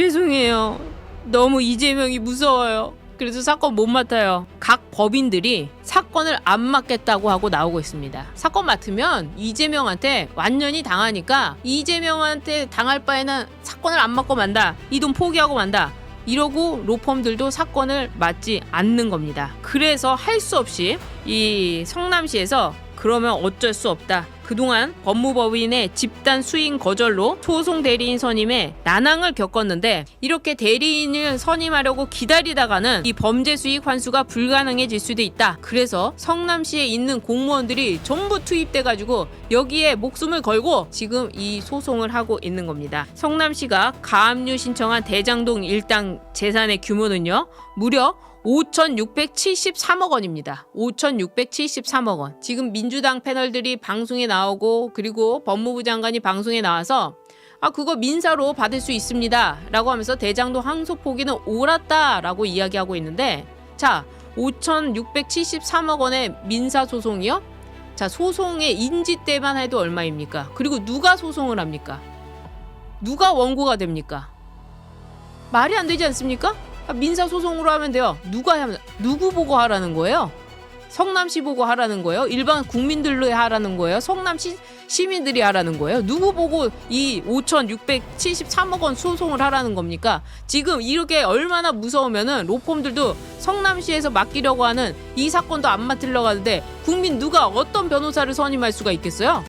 죄송해요. 너무 이재명이 무서워요. 그래서 사건 못 맡아요. 각 법인들이 사건을 안 맡겠다고 하고 나오고 있습니다. 사건 맡으면 이재명한테 완전히 당하니까 이재명한테 당할 바에는 사건을 안 맡고 만다. 이 돈 포기하고 만다. 이러고 로펌들도 사건을 맡지 않는 겁니다. 그래서 할 수 없이 이 성남시에서 그러면 어쩔 수 없다. 그동안 법무법인의 집단 수임 거절로 소송 대리인 선임에 난항을 겪었는데 이렇게 대리인을 선임하려고 기다리다가는 이 범죄 수익 환수가 불가능해질 수도 있다. 그래서 성남시에 있는 공무원들이 전부 투입돼 가지고 여기에 목숨을 걸고 지금 이 소송을 하고 있는 겁니다. 성남시가 가압류 신청한 대장동 일당 재산의 규모는요. 무려 5,673억 원입니다. 5,673억 원. 지금 민주당 패널들이 방송에 나오고 그리고 법무부 장관이 방송에 나와서 아 그거 민사로 받을 수 있습니다라고 하면서 대장동 항소 포기는 옳았다라고 이야기하고 있는데 자 5,673억 원의 민사 소송이요? 자 소송의 인지 때만 해도 얼마입니까? 그리고 누가 소송을 합니까? 누가 원고가 됩니까? 말이 안 되지 않습니까? 아, 민사 소송으로 하면 돼요. 누가 하면 누구 보고 하라는 거예요? 성남시 보고 하라는 거예요? 일반 국민들로 하라는 거예요? 성남시 시민들이 하라는 거예요? 누구 보고 이 5,673억 원 소송을 하라는 겁니까? 지금 이렇게 얼마나 무서우면은 로펌들도 성남시에서 맡기려고 하는 이 사건도 안 맡으려고 하는데 국민 누가 어떤 변호사를 선임할 수가 있겠어요?